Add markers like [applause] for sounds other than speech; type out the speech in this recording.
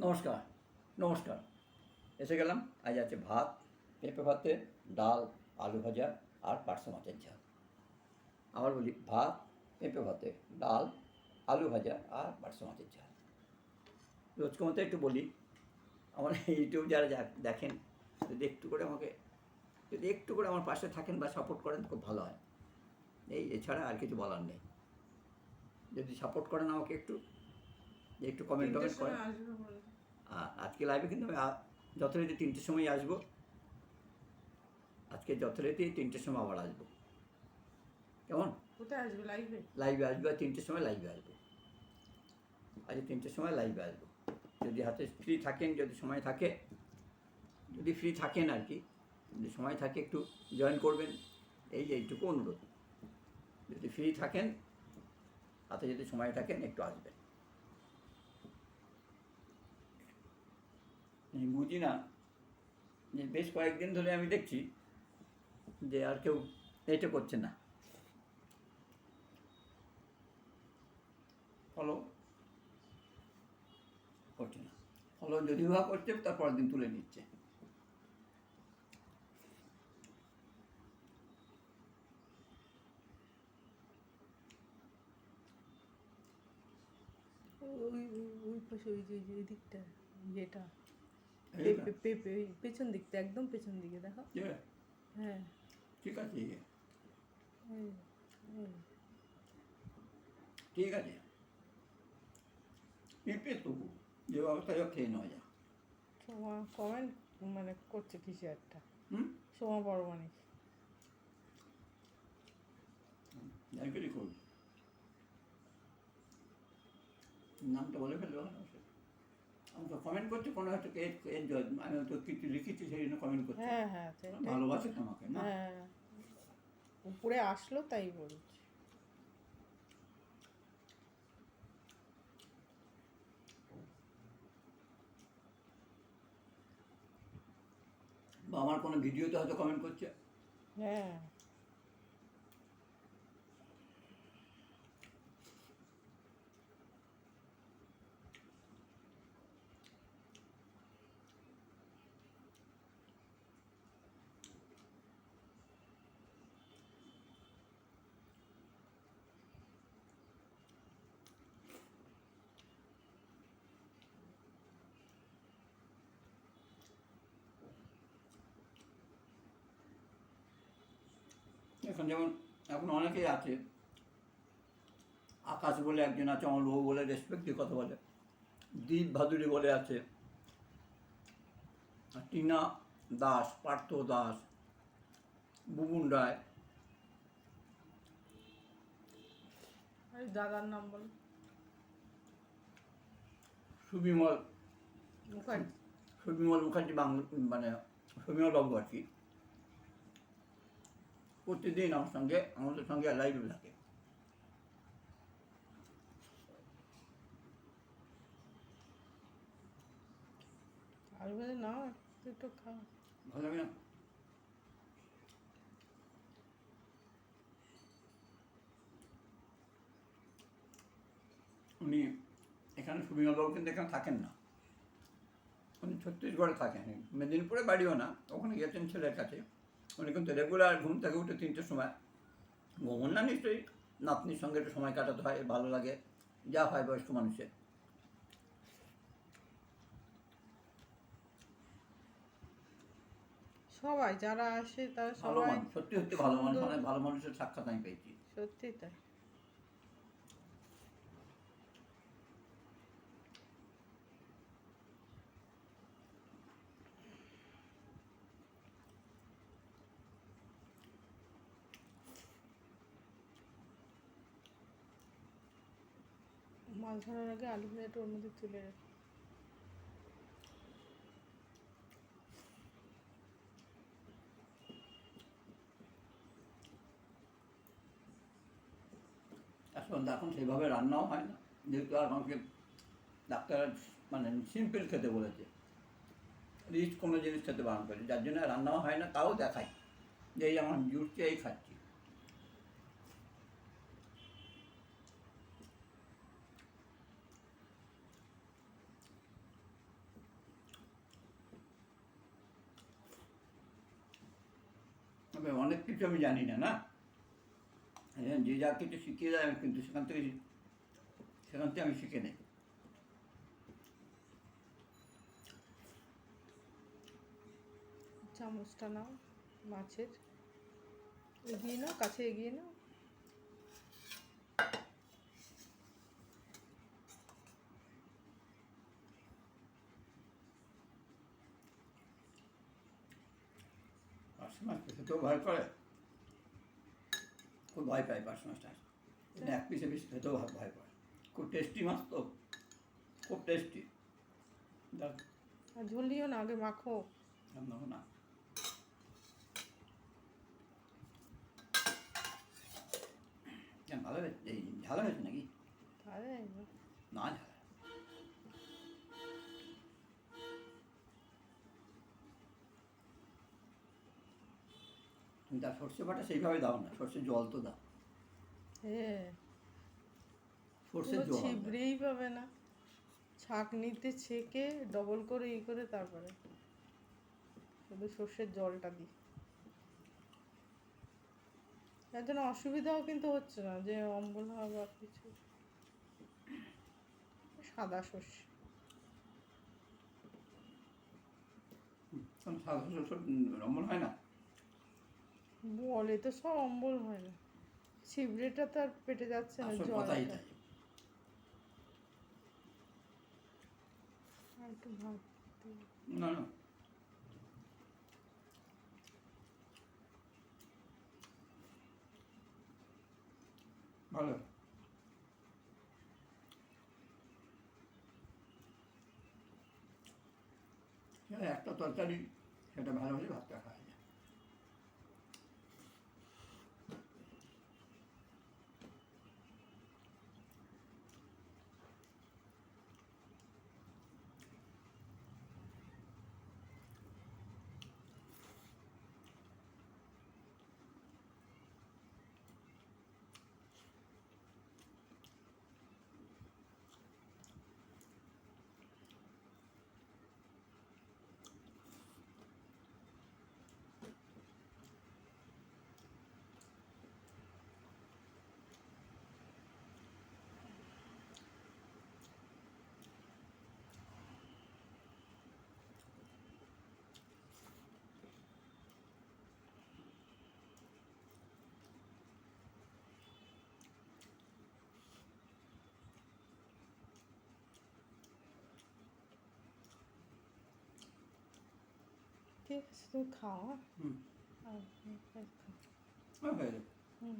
নমস্কার নমস্কার। এসে গেলাম আজ আছে ভাত পেঁপে ভাতে ডাল আলু ভাজা আর পার্শ্ব মাছের ঝাল। আবার বলি ভাত পেঁপে ভাতে ডাল আলু ভাজা আর পার্শ্ব মাছের ঝাল। রোজকে মতো একটু বলি আমার [laughs] ইউটিউব যারা দেখেন যদি একটু করে আমাকে যদি একটু করে আমার পাশে থাকেন বা সাপোর্ট করেন খুব ভালো হয়। এই এছাড়া আর কিছু বলার নেই। যদি সাপোর্ট করেন আমাকে একটু একটু কমেন্ট টমেন্ট করেন। আজকে লাইভে কিন্তু আমি যথারীতি তিনটের সময় আসব। আজকে যথারীতি তিনটের সময় আবার আসব। কেমন? কোথায় আসবে লাইভে লাইভে আসব আর তিনটের সময় লাইভে আসব। আজ তিনটের সময় লাইভে আসব। যদি হাতে ফ্রি থাকেন যদি সময় থাকে যদি ফ্রি থাকেন আর কি যদি সময় থাকে একটু জয়েন করবেন এই যে এইটুকু অনুরোধ। যদি ফ্রি থাকেন হাতে যদি সময় থাকেন একটু আসবেন। আমি বুঝি না যে বেশ কয়েকদিন ধরে আমি দেখছি যে আর কেউ এটা করছে না। ফলো করছে না। ফলো যদি বা করছে, তার পরের দিন তুলে নিচ্ছে। ওই, ওই- পাশে ওই যে এদিকটা, যেটা এইটা? পেপে পেপে ওই পেছন দিকটা একদম পেছন দিকে দেখো। হ্যাঁ। ঠিক আছে এই। ঠিক আছে। পেঁপে তবু যে হোক খেয়ে নেওয়া যায়। সোমা কমেন্ট মানে করছে কিছু একটা? হুম? সোমা করি করবি নামটা বলে আমাকে কমেন্ট করছে কোনো হয়তো আমি হয়তো কিছু লিখেছি সেই জন্য কমেন্ট করছি। হ্যাঁ হ্যাঁ ভালোবাসে তোমাকে না? হ্যাঁ। উপরে আসলো তাই বলছি। বা আমার কোনো ভিডিওতে হয়তো কমেন্ট করছে? হ্যাঁ। এখন যেমন এখন অনেকেই আছে আকাশ বলে একজন আছে অমল বাবু বলে রেসপেক্ট কথা বলে দীপ ভাদুরী বলে আছে টিনা দাস পার্থ দাস বুবুন রায়। দাদার নাম বলো। সুবিমল সুবিমল মুখার্জি বাংলা মানে সুবিমল বাবু আর কি। প্রতিদিন আমার সঙ্গে আমাদের সঙ্গে লাইভে থাকে। একটু খাও ভালো লাগে না? উনি এখানে সুবিমলবাবু কিন্তু এখানে থাকেন না। উনি ছত্তিশগড়ে থাকেন। মেদিনীপুরে বাড়িও না ওখানে গেছেন ছেলের কাছে। উনি কিন্তু রেগুলার ঘুম থেকে উঠে তিনটের সময়। ঘুমন না নিশ্চয়ই নাতনির সঙ্গে একটু সময় কাটাতে হয় ভালো লাগে যা হয় বয়স্ক মানুষের। সবাই যারা আসে তারা ভালো সবাই মানুষ সত্যি সত্যি ভালো মানুষ মানে অনেক ভালো মানুষের সাক্ষাৎ আমি পেয়েছি। সত্যি তাই। মাছ ধরার আগে আলু ভাজাটা ওর মধ্যে তুলে রাখি। এখন এখন সেইভাবে রান্নাও হয় না। যেহেতু আর আমাকে ডাক্তার মানে সিম্পল খেতে বলেছে। রিচ কোনো জিনিস খেতে বারণ করে যার জন্য রান্নাও হয় না, তাও দেখাই। যে এই আমার জুটছে এই খাচ্ছি। তবে অনেক কিছু আমি জানি না না? হ্যাঁ, যে যা কিছু শিখিয়ে দেয় আমি কিন্তু সেখান থেকে সেখান থেকে আমি শিখে নেই। চামচটা নাও মাছের। এগিয়ে নাও কাছে এগিয়ে নাও। মাছ খেতেও ভয় করে খুব ভয় পায় পার্শ মাছটা এক পিসে বেশি খেতেও ভয় করে খুব টেস্টি মাছ তো খুব টেস্টি ঝোল দিও না আগে মাখো না ভালো হয়েছে ঝাল হয়েছে নাকি না সর্ষে বাটা সেইভাবে দাও না সর্ষে জল তো দাও। হ্যাঁ জল। ছিবড়েই পাবে না। ছাঁকনিতে ছেঁকে ডবল করে ই করে তারপরে শুধু সর্ষের জলটা দিই এর জন্য অসুবিধাও কিন্তু হচ্ছে না যে অম্বল হয় বা কিছু। সাদা সর্ষে। সাদা সর্ষে রমন হয় না? বলে তো সব অম্বল হয় না। ছিবড়েটা তো আর পেটে যাচ্ছে না একটু ভাত না না। ভালো। একটা তরকারি সেটা ভালো হলে ভাতটা খাওয়া যায় ঠিক আছে তুমি খাও হ্যাঁ? হুম আর হুম, খাও। হয়ে যাবে হুম